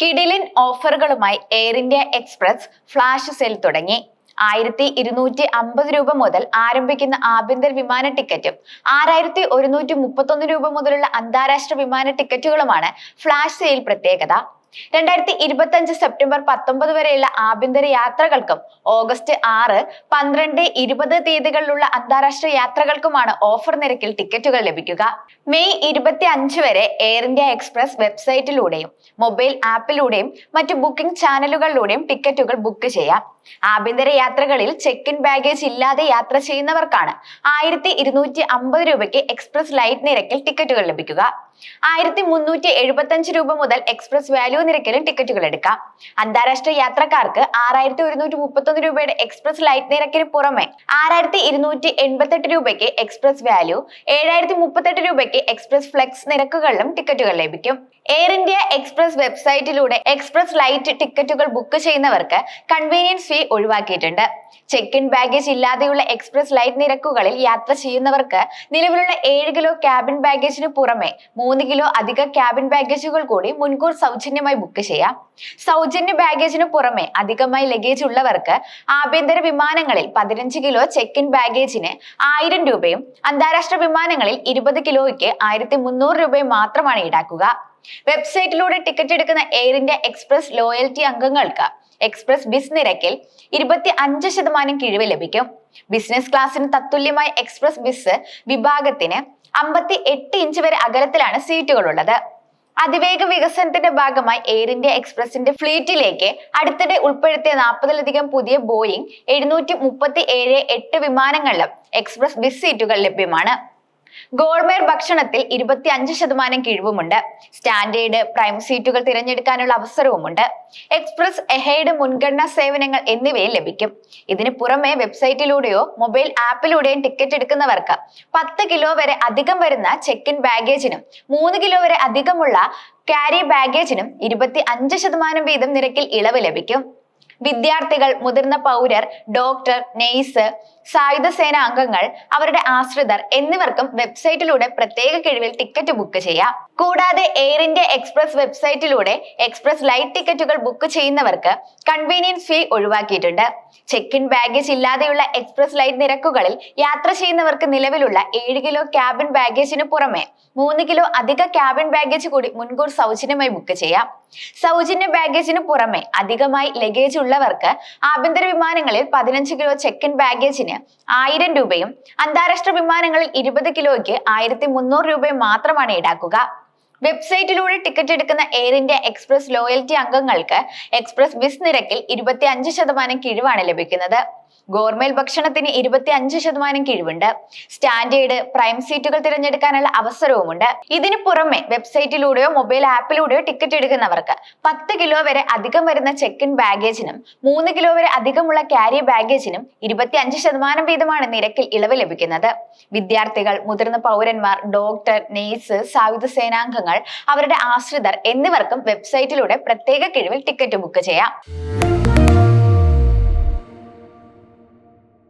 കിടിലിൻ ഓഫറുകളുമായി Air India Express flash sale തുടങ്ങി. ആയിരത്തി ഇരുന്നൂറ്റി അമ്പത് രൂപ മുതൽ ആരംഭിക്കുന്ന ആഭ്യന്തര വിമാന ടിക്കറ്റും ആറായിരത്തി ഒരുന്നൂറ്റി മുപ്പത്തൊന്ന് രൂപ മുതലുള്ള അന്താരാഷ്ട്ര വിമാന ടിക്കറ്റുകളുമാണ് ഫ്ലാഷ് സെയിൽ പ്രത്യേകത. രണ്ടായിരത്തി ഇരുപത്തി അഞ്ച് സെപ്റ്റംബർ പത്തൊമ്പത് വരെയുള്ള ആഭ്യന്തര യാത്രകൾക്കും ഓഗസ്റ്റ് ആറ് പന്ത്രണ്ട് ഇരുപത് തീയതികളിലുള്ള അന്താരാഷ്ട്ര യാത്രകൾക്കുമാണ് ഓഫർ നിരക്കിൽ ടിക്കറ്റുകൾ ലഭിക്കുക. മെയ് ഇരുപത്തി അഞ്ച് വരെ എയർ ഇന്ത്യ എക്സ്പ്രസ് വെബ്സൈറ്റിലൂടെയും മൊബൈൽ ആപ്പിലൂടെയും മറ്റു ബുക്കിംഗ് ചാനലുകളിലൂടെയും ടിക്കറ്റുകൾ ബുക്ക് ചെയ്യാം. ആഭ്യന്തര യാത്രകളിൽ ചെക്ക് ഇൻ ബാഗേജ് ഇല്ലാതെ യാത്ര ചെയ്യുന്നവർക്കാണ് ആയിരത്തി ഇരുന്നൂറ്റി അമ്പത് രൂപയ്ക്ക് എക്സ്പ്രസ് ലൈറ്റ് നിരക്കിൽ ടിക്കറ്റുകൾ ലഭിക്കുക. ആയിരത്തി മുന്നൂറ്റി എഴുപത്തി അഞ്ച് രൂപ മുതൽ എക്സ്പ്രസ് വാല്യൂ നിരക്കിലും ടിക്കറ്റുകൾ എടുക്കാം. അന്താരാഷ്ട്ര യാത്രക്കാർക്ക് ആറായിരത്തി ഒരുന്നൂറ്റി മുപ്പത്തൊന്ന് രൂപയുടെ എക്സ്പ്രസ് ലൈറ്റ് നിരക്കിന് പുറമെ ആറായിരത്തി ഇരുന്നൂറ്റി എൺപത്തെട്ട് രൂപയ്ക്ക് എക്സ്പ്രസ് വാല്യൂ ഏഴായിരത്തി മുപ്പത്തെട്ട് രൂപയ്ക്ക് എക്സ്പ്രസ് ഫ്ലെക്സ് നിരക്കുകളിലും ടിക്കറ്റുകൾ ലഭിക്കും. എയർ ഇന്ത്യ എക്സ്പ്രസ് വെബ്സൈറ്റിലൂടെ എക്സ്പ്രസ് ലൈറ്റ് ടിക്കറ്റുകൾ ബുക്ക് ചെയ്യുന്നവർക്ക് കൺവീനിയൻസ് ഫീ ഒഴിവാക്കിയിട്ടുണ്ട്. ചെക്ക് ഇൻ ബാഗേജ് ഇല്ലാതെയുള്ള എക്സ്പ്രസ് ലൈറ്റ് നിരക്കുകളിൽ യാത്ര ചെയ്യുന്നവർക്ക് നിലവിലുള്ള ഏഴ് കിലോ ക്യാബിൻ ബാഗേജിന് പുറമെ മൂന്ന് കിലോ അധിക ക്യാബിൻ ബാഗേജുകൾ കൂടി മുൻകൂർ സൗജന്യമായി ബുക്ക് ചെയ്യാം. സൗജന്യ ബാഗേജിന് പുറമെ അധികമായി ലഗേജ് ഉള്ളവർക്ക് ആഭ്യന്തര വിമാനങ്ങളിൽ പതിനഞ്ച് കിലോ ചെക്ക് ഇൻ ബാഗേജിന് ആയിരം രൂപയും അന്താരാഷ്ട്ര വിമാനങ്ങളിൽ ഇരുപത് കിലോയ്ക്ക് ആയിരത്തി രൂപയും മാത്രമാണ് ഈടാക്കുക. വെബ്സൈറ്റിലൂടെ ടിക്കറ്റ് എടുക്കുന്ന എയർ ഇന്ത്യ എക്സ്പ്രസ് ലോയൽറ്റി അംഗങ്ങൾക്ക് എക്സ്പ്രസ് ബിസ് നിരക്കിൽ ഇരുപത്തി അഞ്ച് ശതമാനം കിഴിവ് ലഭിക്കും. ബിസിനസ് ക്ലാസ്സിന് തത്തുല്യമായ എക്സ്പ്രസ് ബിസ് വിഭാഗത്തിന് അമ്പത്തി എട്ട് ഇഞ്ച് വരെ അകലത്തിലാണ് സീറ്റുകൾ ഉള്ളത് അതിവേഗ വികസനത്തിന്റെ ഭാഗമായി എയർ ഇന്ത്യ എക്സ്പ്രസിന്റെ ഫ്ലീറ്റിലേക്ക് അടുത്തിടെ ഉൾപ്പെടുത്തിയ നാൽപ്പതിലധികം പുതിയ ബോയിങ് എഴുന്നൂറ്റി മുപ്പത്തി ഏഴ് എട്ട് വിമാനങ്ങളിലും എക്സ്പ്രസ് ബിസ് സീറ്റുകൾ ലഭ്യമാണ്. ഗോൾമേർ ഭക്ഷണത്തിൽ ഇരുപത്തി അഞ്ച് ശതമാനം കിഴിവുമുണ്ട്. സ്റ്റാൻഡേർഡ് പ്രൈം സീറ്റുകൾ തിരഞ്ഞെടുക്കാനുള്ള അവസരവുമുണ്ട്. എക്സ്പ്രസ് എഹൈഡ് മുൻഗണനാ സേവനങ്ങൾ എന്നിവയും ലഭിക്കും. ഇതിന് പുറമെ വെബ്സൈറ്റിലൂടെയോ മൊബൈൽ ആപ്പിലൂടെയും ടിക്കറ്റ് എടുക്കുന്നവർക്ക് പത്ത് കിലോ വരെ അധികം വരുന്ന ചെക്ക് ഇൻ ബാഗേജിനും മൂന്ന് കിലോ വരെ അധികമുള്ള ക്യാരി ബാഗേജിനും ഇരുപത്തി അഞ്ച് ശതമാനം വീതം നിരക്കിൽ ഇളവ് ലഭിക്കും. വിദ്യാർത്ഥികൾ മുതിർന്ന പൗരർ ഡോക്ടർ നെയ്സ് സായുധ സേന അംഗങ്ങൾ അവരുടെ ആശ്രിതർ എന്നിവർക്കും വെബ്സൈറ്റിലൂടെ പ്രത്യേക കിഴിവിൽ ടിക്കറ്റ് ബുക്ക് ചെയ്യാം. കൂടാതെ എയർ ഇന്ത്യ എക്സ്പ്രസ് വെബ്സൈറ്റിലൂടെ എക്സ്പ്രസ് ലൈറ്റ് ടിക്കറ്റുകൾ ബുക്ക് ചെയ്യുന്നവർക്ക് കൺവീനിയൻസ് ഫീ ഒഴിവാക്കിയിട്ടുണ്ട്. ചെക്ക് ഇൻ ബാഗേജ് ഇല്ലാതെയുള്ള എക്സ്പ്രസ് ലൈറ്റ് നിരക്കുകളിൽ യാത്ര ചെയ്യുന്നവർക്ക് നിലവിലുള്ള ഏഴ് കിലോ ക്യാബിൻ ബാഗേജിന് പുറമെ മൂന്ന് കിലോ അധിക ക്യാബിൻ ബാഗേജ് കൂടി മുൻകൂർ സൗജന്യമായി ബുക്ക് ചെയ്യാം. സൗജന്യ ബാഗേജിന് പുറമെ അധികമായി ലഗേജ് ഉള്ളവർക്ക് ആഭ്യന്തര വിമാനങ്ങളിൽ പതിനഞ്ച് കിലോ ചെക്ക് ഇൻ ബാഗേജിന് ആയിരം രൂപയും അന്താരാഷ്ട്ര വിമാനങ്ങളിൽ ഇരുപത് കിലോയ്ക്ക് ആയിരത്തി മുന്നൂറ് രൂപയും മാത്രമാണ് ഈടാക്കുക. വെബ്സൈറ്റിലൂടെ ടിക്കറ്റ് എടുക്കുന്ന എയർ ഇന്ത്യ എക്സ്പ്രസ് ലോയൽറ്റി അംഗങ്ങൾക്ക് എക്സ്പ്രസ് ബിസ് നിരക്കിൽ ഇരുപത്തി അഞ്ച് ശതമാനം കിഴിവാണ് ലഭിക്കുന്നത്. ഗോർമേൽ ഭക്ഷണത്തിന് ഇരുപത്തി അഞ്ച് ശതമാനം കിഴിവുണ്ട്. സ്റ്റാൻഡേർഡ് പ്രൈം സീറ്റുകൾ തിരഞ്ഞെടുക്കാനുള്ള അവസരവുമുണ്ട്. ഇതിന് പുറമെ വെബ്സൈറ്റിലൂടെയോ മൊബൈൽ ആപ്പിലൂടെയോ ടിക്കറ്റ് എടുക്കുന്നവർക്ക് പത്ത് കിലോ വരെ അധികം വരുന്ന ചെക്ക് ഇൻ ബാഗേജിനും മൂന്ന് കിലോ വരെ അധികമുള്ള ക്യാരി ബാഗേജിനും ഇരുപത്തി അഞ്ച് ശതമാനം വീതമാണ് നിരക്കിൽ ഇളവ് ലഭിക്കുന്നത്. വിദ്യാർത്ഥികൾ മുതിർന്ന പൗരന്മാർ ഡോക്ടർ നേഴ്സ് സായുധ സേനാംഗങ്ങൾ അവരുടെ ആശ്രിതർ എന്നിവർക്കും വെബ്സൈറ്റിലൂടെ പ്രത്യേക കിഴിവിൽ ടിക്കറ്റ് ബുക്ക് ചെയ്യാം.